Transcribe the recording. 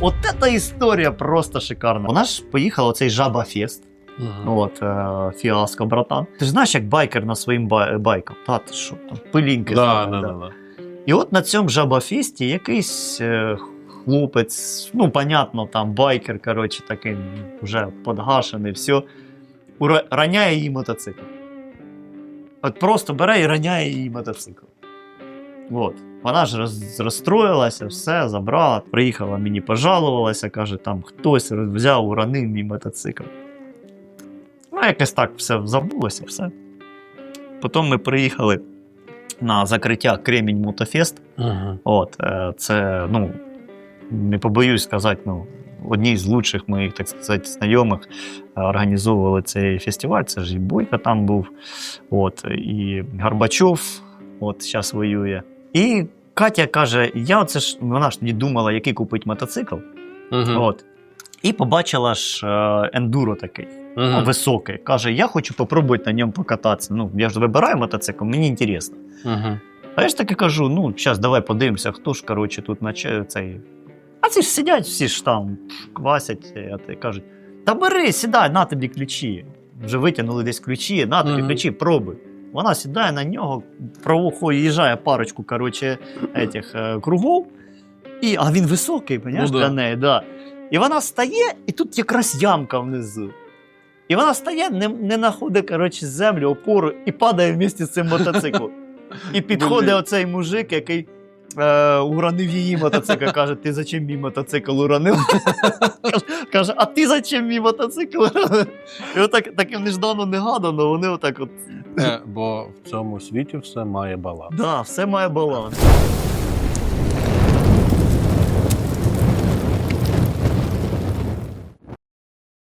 от ця історія просто шикарна. Вона ж поїхала оцей жаба фест. Мгм. От, е, фіаско, братан. Ти ж знаєш, як байкер на своїм бай- байком. Та ти що там, пилінки. Да, да, да. да. І от на цьому жабафесті якийсь е, хлопець, ну, понятно, там байкер, коротше, такий вже подгашений, все, ура- раняє її мотоцикл. От просто бере і раняє її мотоцикл. От. Вона ж роз, розстроїлася, все, забрала, приїхала, мені пожалувалася, каже, там хтось взяв, уронив мій мотоцикл. Ну, якось так все забулося, все. Потім ми приїхали на закриття Кремінь Мотофест. Мгм. От, е, це, ну, не побоюсь сказати, ну, одні з лучших моїх, так сказати, знайомих е, організовували цей фестиваль. Це ж і Бойко там був, от, і Горбачов, от, зараз воює. І Катя каже: я оце ж, вона ж тоді думала, який купить мотоцикл. Мгм. От. І побачила ж е, ендуро такий, Мгм. високий. Каже, я хочу попробувати на ньому покататися. Ну, я ж вибираю мотоцикл, мені цікаво. Мгм. А я ж таки кажу: ну, зараз давай подивимося, хто ж, коротше, тут наче цей. А ці ж сидять всі ж там, квасять, а ти кажуть: та бери, сідай, на тобі ключі. Вже витягнули десь ключі, на тобі ключі, пробуй. Вона сідає на нього, проїжджає парочку, коротше, этих, е, кругов, і, а він високий, понимаєш, Ну да. для неї, да. І вона стає, і тут якраз ямка внизу. І вона стає, не, не знаходить, коротше, землю, опору і падає вместе з цим мотоциклом. І підходить Блін. оцей мужик, який е, уронив її мотоцикл. Каже, ти зачем мій мотоцикл уронив? Каже- а ти зачем мій мотоцикл? І отак таким неждано негадано, вони отак от. Е, Бо в цьому світі все має баланс. Так, все має баланс.